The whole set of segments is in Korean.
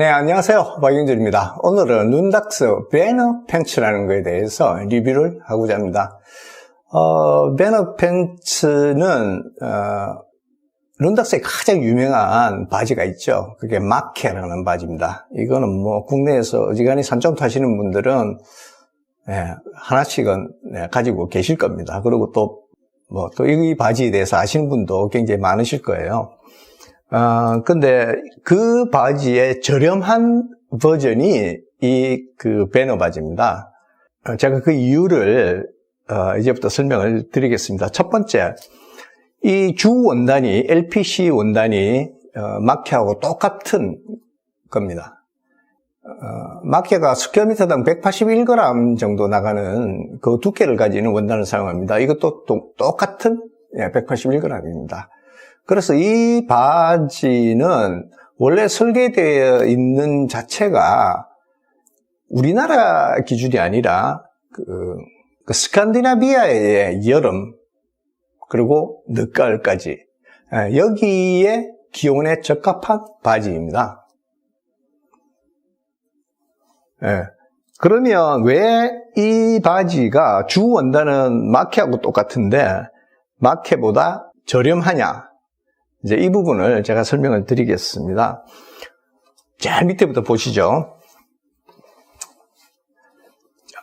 네, 안녕하세요. 박영준입니다. 오늘은 룬닥스 배너 팬츠라는 것에 대해서 리뷰를 하고자 합니다. 어, 배너 팬츠는, 어, 룬닥스의 가장 유명한 바지가 있죠. 그게 마케라는 바지입니다. 이거는 뭐 국내에서 어지간히 산점 타시는 분들은 예, 하나씩은 네, 가지고 계실 겁니다. 그리고 또, 뭐, 또 이 바지에 대해서 아시는 분도 굉장히 많으실 거예요. 어, 근데 그 바지의 저렴한 버전이 이 그 배너 바지입니다. 어, 제가 그 이유를 어, 이제부터 설명을 드리겠습니다. 첫 번째, 이 주 원단이 LPC 원단이 어, 마케하고 똑같은 겁니다. 어, 마케가 스퀘어미터당 181g 정도 나가는 그 두께를 가지는 원단을 사용합니다. 이것도 또, 똑같은 181g입니다. 그래서 이 바지는 원래 설계되어 있는 자체가 우리나라 기준이 아니라 그, 그 스칸디나비아의 여름 그리고 늦가을까지 예, 여기에 기온에 적합한 바지입니다. 예. 그러면 왜 이 바지가 주 원단은 마케하고 똑같은데 마케보다 저렴하냐? 이제 이 부분을 제가 설명을 드리겠습니다. 제일 밑에부터 보시죠.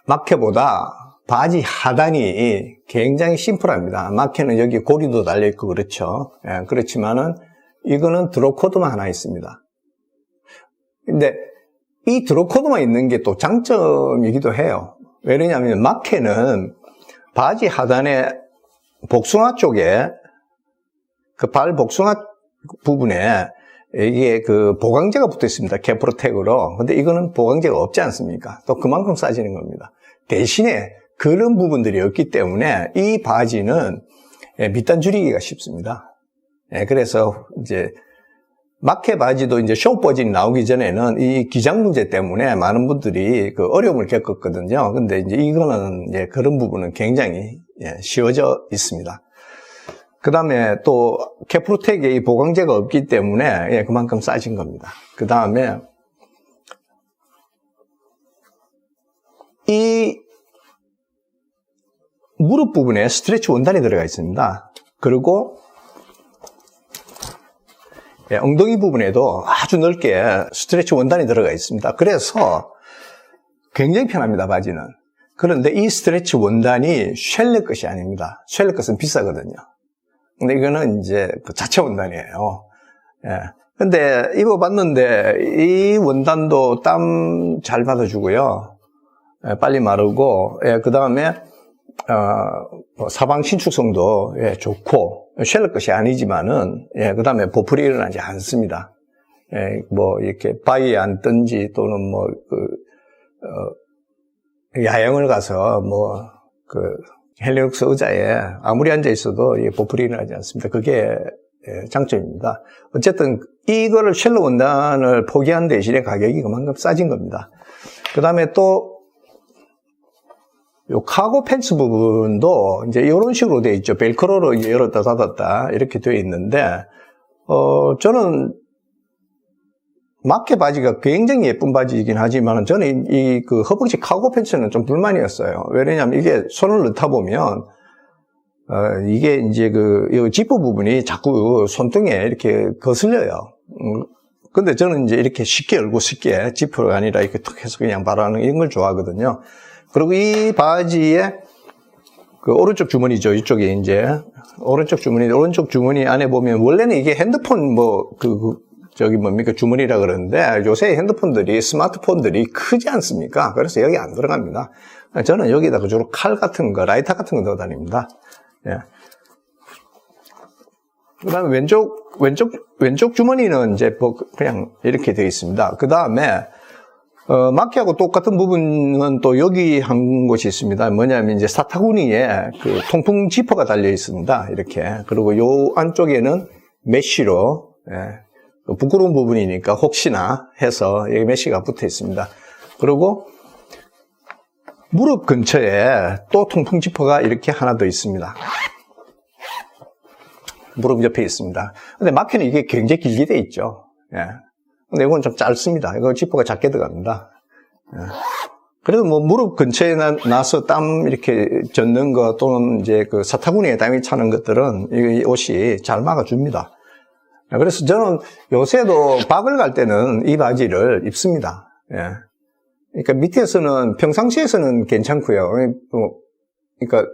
마케보다 바지 하단이 굉장히 심플합니다. 마케는 여기 고리도 달려있고 그렇죠. 예, 그렇지만은 이거는 드로코드만 하나 있습니다. 근데 이 드로코드만 있는 게 또 장점이기도 해요. 왜냐하면 마케는 바지 하단에 복숭아 쪽에 그 발 복숭아 부분에 이게 그 보강제가 붙어 있습니다. 캐프로텍으로. 근데 이거는 보강제가 없지 않습니까? 또 그만큼 싸지는 겁니다. 대신에 그런 부분들이 없기 때문에 이 바지는 예, 밑단 줄이기가 쉽습니다. 예, 그래서 이제 마케 바지도 이제 쇼 버진이 나오기 전에는 이 기장 문제 때문에 많은 분들이 그 어려움을 겪었거든요. 근데 이제 이거는 이제 그런 부분은 굉장히 예, 쉬워져 있습니다. 그 다음에 또 캐프로텍에 이 보강제가 없기 때문에 예, 그만큼 싸진 겁니다. 그 다음에 이 무릎 부분에 스트레치 원단이 들어가 있습니다. 그리고 예, 엉덩이 부분에도 아주 넓게 스트레치 원단이 들어가 있습니다. 그래서 굉장히 편합니다, 바지는. 그런데 이 스트레치 원단이 쉘레 것이 아닙니다. 쉘레 것은 비싸거든요. 근데 이거는 이제 그 자체 원단이에요. 예. 근데 입어봤는데 이 원단도 땀 잘 받아주고요. 예, 빨리 마르고, 예, 그 다음에, 어, 뭐 사방 신축성도 예, 좋고, 쉘러 것이 아니지만은, 예, 그 다음에 보풀이 일어나지 않습니다. 예, 뭐, 이렇게 바위에 앉든지 또는 뭐, 그, 어, 야영을 가서 뭐, 그, 헬리옥스 의자에 아무리 앉아 있어도 보풀이 일어나지 않습니다. 그게 예, 장점입니다. 어쨌든 이거를 쉘러 원단을 포기한 대신에 가격이 그만큼 싸진 겁니다. 그 다음에 또 요 카고 팬츠 부분도 이제 이런 식으로 되어 있죠. 벨크로로 열었다 닫았다 이렇게 되어 있는데 어 저는 마케 바지가 굉장히 예쁜 바지이긴 하지만 저는 이 그 허벅지 카고 팬츠는 좀 불만이었어요. 왜냐하면 이게 손을 넣다 보면 어, 이게 이제 그, 이 지퍼 부분이 자꾸 손등에 이렇게 거슬려요. 음, 근데 저는 이제 이렇게 쉽게 열고 쉽게 지퍼가 아니라 이렇게 툭 해서 그냥 바로 하는 이런 걸 좋아하거든요. 그리고 이 바지에 그 오른쪽 주머니죠. 이쪽에 이제 오른쪽 주머니, 오른쪽 주머니 안에 보면 원래는 이게 핸드폰 뭐 그, 그 저기 뭡니까 주머니라 그러는데 요새 핸드폰들이 스마트폰들이 크지 않습니까? 그래서 여기 안 들어갑니다. 저는 여기다가 주로 칼 같은 거, 라이터 같은 거 넣어 다닙니다. 예. 그 다음에 왼쪽, 왼쪽, 왼쪽 주머니는 이제 뭐 그냥 이렇게 되어 있습니다. 그 다음에, 어, 마키하고 똑같은 부분은 또 여기 한 곳이 있습니다. 뭐냐면 이제 사타구니에 그 통풍 지퍼가 달려 있습니다. 이렇게. 그리고 요 안쪽에는 메쉬로, 예, 부끄러운 부분이니까 혹시나 해서 여기 메쉬가 붙어 있습니다. 그리고 무릎 근처에 또 통풍 지퍼가 이렇게 하나 더 있습니다. 무릎 옆에 있습니다. 근데 마켓는 이게 굉장히 길게 돼 있죠. 예. 근데 이건 좀 짧습니다. 이거 지퍼가 작게 들어갑니다. 예. 그래도 뭐 무릎 근처에 나, 나서 땀 이렇게 젖는 거 또는 이제 그 사타구니에 땀이 차는 것들은 이 옷이 잘 막아줍니다. 그래서 저는 요새도 박을 갈 때는 이 바지를 입습니다. 예. 그러니까 밑에서는 평상시에서는 괜찮고요. 뭐, 그러니까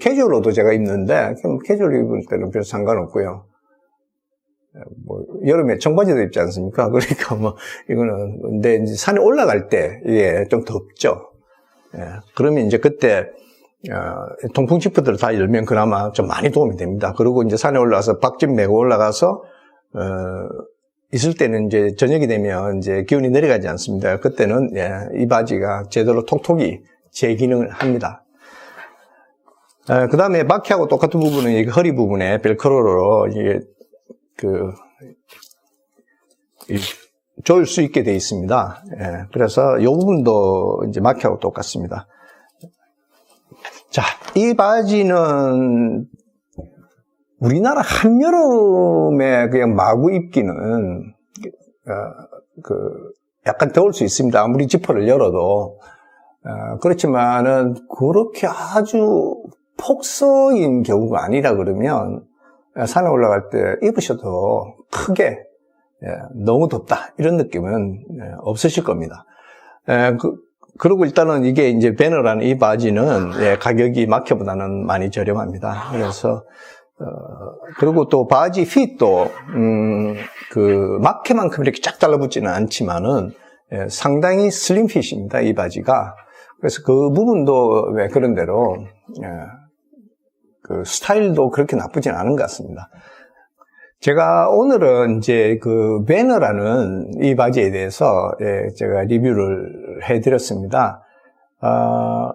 캐주얼로도 제가 입는데 캐주얼 입을 때는 별 상관없고요. 뭐 여름에 청바지도 입지 않습니까? 그러니까 뭐 이거는 근데 이제 산에 올라갈 때 이게 좀 덥죠. 예, 그러면 이제 그때 어, 통풍 지퍼들을 다 열면 그나마 좀 많이 도움이 됩니다. 그리고 이제 산에 올라가서 박집 메고 올라가서 어, 있을 때는 이제 저녁이 되면 이제 기온이 내려가지 않습니다. 그때는 예, 이 바지가 제대로 톡톡이 제 기능을 합니다. 어, 그 다음에 바퀴하고 똑같은 부분은 이 허리 부분에 벨크로로 이게 그, 조일 수 있게 되어 있습니다. 예, 그래서 이 부분도 이제 마키하고 똑같습니다. 자, 이 바지는 우리나라 한여름에 그냥 마구 입기는, 어, 그, 약간 더울 수 있습니다. 아무리 지퍼를 열어도. 어, 그렇지만은 그렇게 아주 폭서인 경우가 아니라 그러면 산에 올라갈 때 입으셔도 크게 예, 너무 덥다 이런 느낌은 예, 없으실 겁니다. 예, 그, 그리고 일단은 이게 이제 배너라는 이 바지는 가격이 마켓보다는 많이 저렴합니다. 그래서 어, 그리고 또 바지 핏도 음, 그 마켓만큼 이렇게 쫙 달라붙지는 않지만은 상당히 슬림 핏입니다. 이 바지가 그래서 그 부분도 왜 그런 대로 그 스타일도 그렇게 나쁘진 않은 것 같습니다. 제가 오늘은 이제 그 배너라는 이 바지에 대해서 예, 제가 리뷰를 해드렸습니다. 어,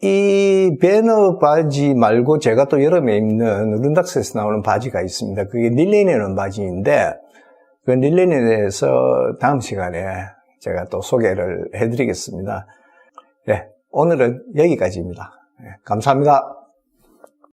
이 배너 바지 말고 제가 또 여름에 입는 룬닥스에서 나오는 바지가 있습니다. 그게 닐렌이라는 바지인데 그 닐렌에 대해서 다음 시간에 제가 또 소개를 해드리겠습니다. 네, 오늘은 여기까지입니다. 네, 감사합니다.